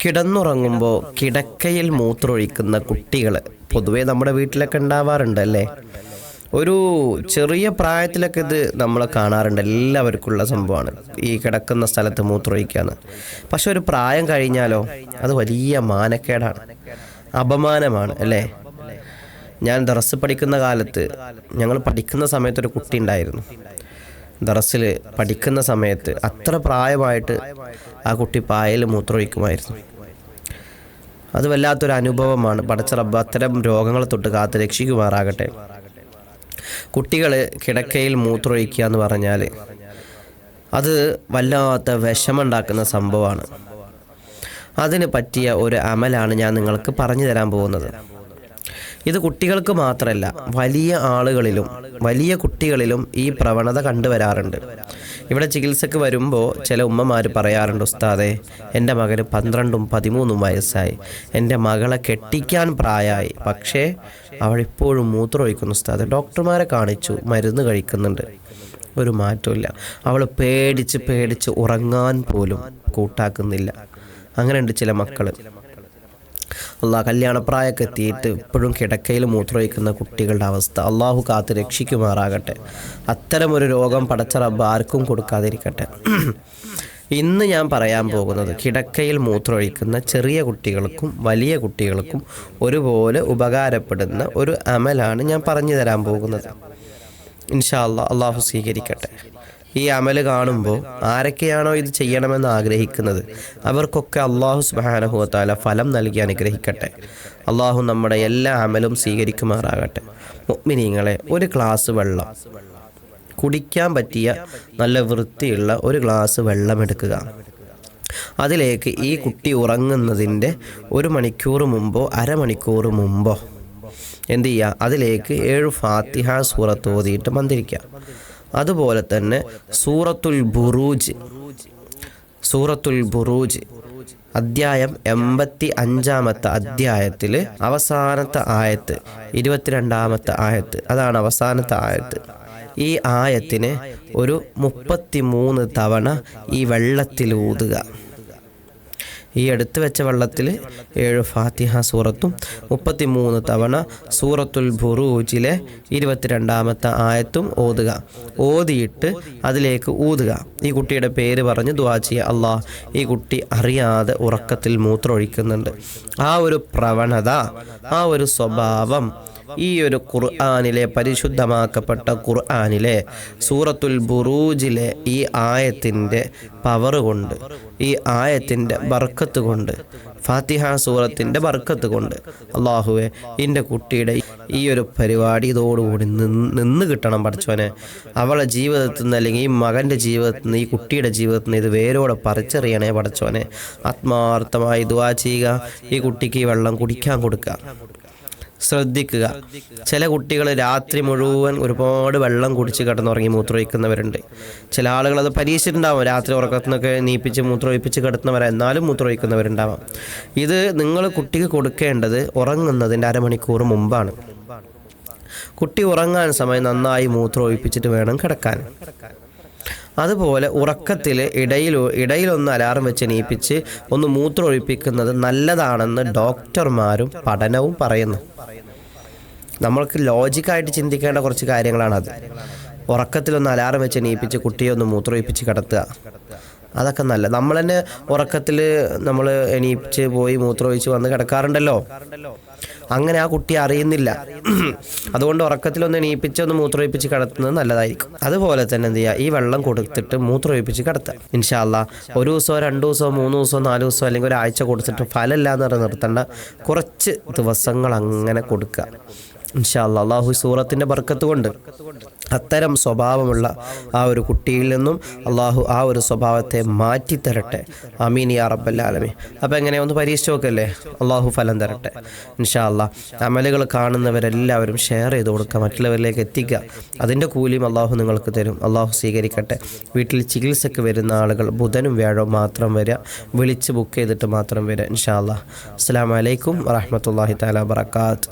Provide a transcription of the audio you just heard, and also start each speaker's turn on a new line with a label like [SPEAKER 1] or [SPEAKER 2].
[SPEAKER 1] കിടന്നുറങ്ങുമ്പോൾ കിടക്കയിൽ മൂത്രമൊഴിക്കുന്ന കുട്ടികൾ പൊതുവേ നമ്മുടെ വീട്ടിലൊക്കെ ഉണ്ടാവാറുണ്ട് അല്ലേ? ഒരു ചെറിയ പ്രായത്തിലൊക്കെ ഇത് നമ്മൾ കാണാറുണ്ട് എല്ലാവർക്കുള്ള സംഭവമാണ് ഈ കിടക്കുന്ന സ്ഥലത്ത് മൂത്രമൊഴിക്കാന്ന്. പക്ഷെ ഒരു പ്രായം കഴിഞ്ഞാലോ അത് വലിയ മാനക്കേടാണ് അപമാനമാണ് അല്ലേ? ഞാൻ ദറസ് പഠിക്കുന്ന കാലത്ത് ഞങ്ങൾ പഠിക്കുന്ന സമയത്ത് ഒരു കുട്ടി ഉണ്ടായിരുന്നു. ദറസിൽ പഠിക്കുന്ന സമയത്ത് അത്ര പ്രായമായിട്ട് ആ കുട്ടി പായൽ മൂത്രമൊഴിക്കുമായിരുന്നു. അത് വല്ലാത്തൊരു അനുഭവമാണ്. പടച്ച റബ്ബ് അത്തരം രോഗങ്ങളെ തൊട്ട് കാത്ത് രക്ഷിക്കുമാറാകട്ടെ. കുട്ടികൾ കിടക്കയിൽ മൂത്രമൊഴിക്കുക എന്ന് പറഞ്ഞാൽ അത് വല്ലാത്ത വിഷമുണ്ടാക്കുന്ന സംഭവമാണ്. അതിന് പറ്റിയ ഒരു അമലാണ് ഞാൻ നിങ്ങൾക്ക് പറഞ്ഞു തരാൻ പോകുന്നത്. ഇത് കുട്ടികൾക്ക് മാത്രമല്ല വലിയ ആളുകളിലും വലിയ കുട്ടികളിലും ഈ പ്രവണത കണ്ടുവരാറുണ്ട്. ഇവിടെ ചികിത്സക്ക് വരുമ്പോൾ ചില ഉമ്മമാർ പറയാറുണ്ട് ഉസ്താദെ എന്റെ മകന് പന്ത്രണ്ടും പതിമൂന്നും വയസ്സായി. എന്റെ മകളെ കെട്ടിക്കാൻ പ്രായമായി പക്ഷേ അവളിപ്പോഴും മൂത്രമൊഴിക്കുന്നു ഉസ്താദെ. ഡോക്ടർമാരെ കാണിച്ചു മരുന്ന് കഴിക്കുന്നുണ്ട്. ഒരു മാറ്റമില്ല അവൾ പേടിച്ച് പേടിച്ച് ഉറങ്ങാൻ പോലും കൂട്ടാക്കുന്നില്ല. അങ്ങനെയുണ്ട് ചില മക്കൾ അള്ളാഹ് കല്യാണപ്രായമൊക്കെ എത്തിയിട്ട് ഇപ്പോഴും കിടക്കയിൽ മൂത്രമൊഴിക്കുന്ന കുട്ടികളുടെ അവസ്ഥ അള്ളാഹു കാത്ത് രക്ഷിക്കുമാറാകട്ടെ. അത്തരമൊരു രോഗം പടച്ച റബ്ബ് ആർക്കും കൊടുക്കാതിരിക്കട്ടെ. ഇന്ന് ഞാൻ പറയാൻ പോകുന്നത് കിടക്കയിൽ മൂത്രമൊഴിക്കുന്ന ചെറിയ കുട്ടികൾക്കും വലിയ കുട്ടികൾക്കും ഒരുപോലെ ഉപകാരപ്പെടുന്ന ഒരു അമലാണ് ഞാൻ പറഞ്ഞു തരാൻ പോകുന്നത്. ഇൻഷാ അള്ളാഹു സ്വീകരിക്കട്ടെ. ഈ അമൽ കാണുമ്പോൾ ആരൊക്കെയാണോ ഇത് ചെയ്യണമെന്ന് ആഗ്രഹിക്കുന്നത് അവർക്കൊക്കെ അള്ളാഹു സുബാനഹുവത്താല ഫലം നൽകി അനുഗ്രഹിക്കട്ടെ. അള്ളാഹു നമ്മുടെ എല്ലാ അമലും സ്വീകരിക്കുമാറാകട്ടെ. മുഗ്മിനീങ്ങളെ ഒരു ഗ്ലാസ് വെള്ളം. കുടിക്കാൻ പറ്റിയ നല്ല വൃത്തിയുള്ള ഒരു ഗ്ലാസ് വെള്ളം എടുക്കുക. അതിലേക്ക് ഈ കുട്ടി ഉറങ്ങുന്നതിന്റെ ഒരു മണിക്കൂർ മുമ്പോ അരമണിക്കൂർ മുമ്പോ എന്ത് ചെയ്യുക? അതിലേക്ക് ഏഴ് ഫാത്തിഹ സൂറത്ത് ഓതിയിട്ട് മന്ത്രിക്കുക. അതുപോലെ തന്നെ സൂറത്തുൽ ബുറൂജ് സൂറത്തുൽ ബുറൂജ് അദ്ധ്യായം എൺപത്തി അഞ്ചാമത്തെ അധ്യായത്തിൽ അവസാനത്തെ ആയത്ത് ഇരുപത്തിരണ്ടാമത്തെ ആയത്ത് അതാണ് അവസാനത്തെ ആയത്ത്. ഈ ആയത്തിന് ഒരു മുപ്പത്തി മൂന്ന് തവണ ഈ വെള്ളത്തിൽ ഊതുക. ഈ എടുത്തു വെച്ച വെള്ളത്തിൽ ഏഴ് ഫാത്തിഹ സൂറത്തും മുപ്പത്തി മൂന്ന് തവണ സൂറത്തുൽ ബുറൂജിലെ ഇരുപത്തിരണ്ടാമത്തെ ആയത്തും ഓതുക. ഓതിയിട്ട് അതിലേക്ക് ഊതുക. ഈ കുട്ടിയുടെ പേര് പറഞ്ഞ് ദുവാ ചെയ്യുക. അള്ളാഹ് ഈ കുട്ടി അറിയാതെ ഉറക്കത്തിൽ മൂത്രമൊഴിക്കുന്നുണ്ട്. ആ ഒരു പ്രവണത ആ ഒരു സ്വഭാവം ഈ ഒരു ഖുർആാനിലെ പരിശുദ്ധമാക്കപ്പെട്ട ഖുർആാനിലെ സൂറത്തുൽ ബുറൂജിലെ ഈ ആയത്തിന്റെ പവർ കൊണ്ട് ഈ ആയത്തിന്റെ ബർക്കത്ത് കൊണ്ട് ഫാത്തിഹ സൂറത്തിന്റെ ബർക്കത്ത് കൊണ്ട് അള്ളാഹുവെ എന്റെ കുട്ടിയുടെ ഈ ഒരു പരിപാടി ഇതോടുകൂടി നിന്ന് കിട്ടണം പഠിച്ചവനെ. അവളെ ജീവിതത്തിൽ നിന്ന് അല്ലെങ്കിൽ ഈ മകന്റെ ജീവിതത്തിൽ നിന്ന് ഈ കുട്ടിയുടെ ജീവിതത്തിൽ നിന്ന് ഇത് വേരോടെ പറിച്ചറിയണേ പഠിച്ചവനെ. ആത്മാർത്ഥമായി ദുവാ ചെയ്യുക. ഈ കുട്ടിക്ക് വെള്ളം കുടിക്കാൻ കൊടുക്കുക. ശ്രദ്ധിക്കുക. ചില കുട്ടികൾ രാത്രി മുഴുവൻ ഒരുപാട് വെള്ളം കുടിച്ച് കിടന്നുറങ്ങി മൂത്രമൊഴിക്കുന്നവരുണ്ട്. ചില ആളുകൾ അത് പരീക്ഷിച്ചിട്ടുണ്ടാവും. രാത്രി ഉറക്കത്തിനൊക്കെ നീപ്പിച്ച് മൂത്രമൊഴിപ്പിച്ച് കിടത്തുന്നവരെന്നാലും മൂത്രമൊഴിക്കുന്നവരുണ്ടാവാം. ഇത് നിങ്ങൾ കുട്ടിക്ക് കൊടുക്കേണ്ടത് ഉറങ്ങുന്നതിന്റെ അരമണിക്കൂർ മുമ്പാണ്. കുട്ടി ഉറങ്ങാൻ സമയം നന്നായി മൂത്രമൊഴിപ്പിച്ചിട്ട് വേണം കിടക്കാൻ. അതുപോലെ ഉറക്കത്തിൽ ഇടയിൽ ഇടയിലൊന്ന് അലാറം വെച്ച് എണീപ്പിച്ച് ഒന്ന് മൂത്രമൊഴിപ്പിക്കുന്നത് നല്ലതാണെന്ന് ഡോക്ടർമാരും പഠനവും പറയുന്നു. നമ്മൾക്ക് ലോജിക്കായിട്ട് ചിന്തിക്കേണ്ട കുറച്ച് കാര്യങ്ങളാണത്. ഉറക്കത്തിലൊന്ന് അലാറം വെച്ച് എണീപ്പിച്ച് കുട്ടിയെ ഒന്ന് മൂത്രമൊഴിപ്പിച്ച് കിടത്തുക. അതൊക്കെ നല്ല നമ്മൾ തന്നെ ഉറക്കത്തിൽ നമ്മൾ എണീപ്പിച്ച് പോയി മൂത്രമൊഴിച്ച് വന്ന് കിടക്കാറുണ്ടല്ലോ. അങ്ങനെ ആ കുട്ടി അറിയുന്നില്ല. അതുകൊണ്ട് ഉറക്കത്തിലൊന്ന് എണീപ്പിച്ച് ഒന്ന് മൂത്രമൊഴിപ്പിച്ച് കിടത്തുന്നത് നല്ലതായിരിക്കും. അതുപോലെ തന്നെ എന്ത് ചെയ്യുക? ഈ വെള്ളം കൊടുത്തിട്ട് മൂത്രമൊഴിപ്പിച്ച് കിടത്തുക. ഇൻഷാല്ല ഒരു ദിവസമോ രണ്ട് ദിവസമോ മൂന്ന് ദിവസമോ നാല് ദിവസമോ അല്ലെങ്കിൽ ഒരാഴ്ച കൊടുത്തിട്ട് ഫലമില്ല എന്ന് പറഞ്ഞ് നിർത്തേണ്ട കുറച്ച് ദിവസങ്ങൾ അങ്ങനെ കൊടുക്കുക. ഇൻഷാല്ല അള്ളാഹു സൂറത്തിന്റെ ബർക്കത്ത് കൊണ്ട് അത്തരം സ്വഭാവമുള്ള ആ ഒരു കുട്ടിയിൽ നിന്നും അള്ളാഹു ആ ഒരു സ്വഭാവത്തെ മാറ്റിത്തരട്ടെ. അമീൻ യാ റബ്ബല്ലാലമി അപ്പോൾ എങ്ങനെ ഒന്ന് പരീക്ഷിച്ച് നോക്കല്ലേ? അള്ളാഹു ഫലം തരട്ടെ. ഇൻഷാല്ല അമലുകൾ കാണുന്നവരെല്ലാവരും ഷെയർ ചെയ്ത് കൊടുക്കുക. മറ്റുള്ളവരിലേക്ക് എത്തിക്കുക. അതിന്റെ കൂലിയും അള്ളാഹു നിങ്ങൾക്ക് തരും. അള്ളാഹു സ്വീകരിക്കട്ടെ. വീട്ടിൽ ചികിത്സയ്ക്ക് വരുന്ന ആളുകൾ ബുധനും വ്യാഴവും മാത്രം വരിക. വിളിച്ച് ബുക്ക് ചെയ്തിട്ട് മാത്രം വരിക. ഇൻഷാല്ല അസ്സാം വലൈക്കും വറഹമത്തല്ലാഹി താല വാത്തു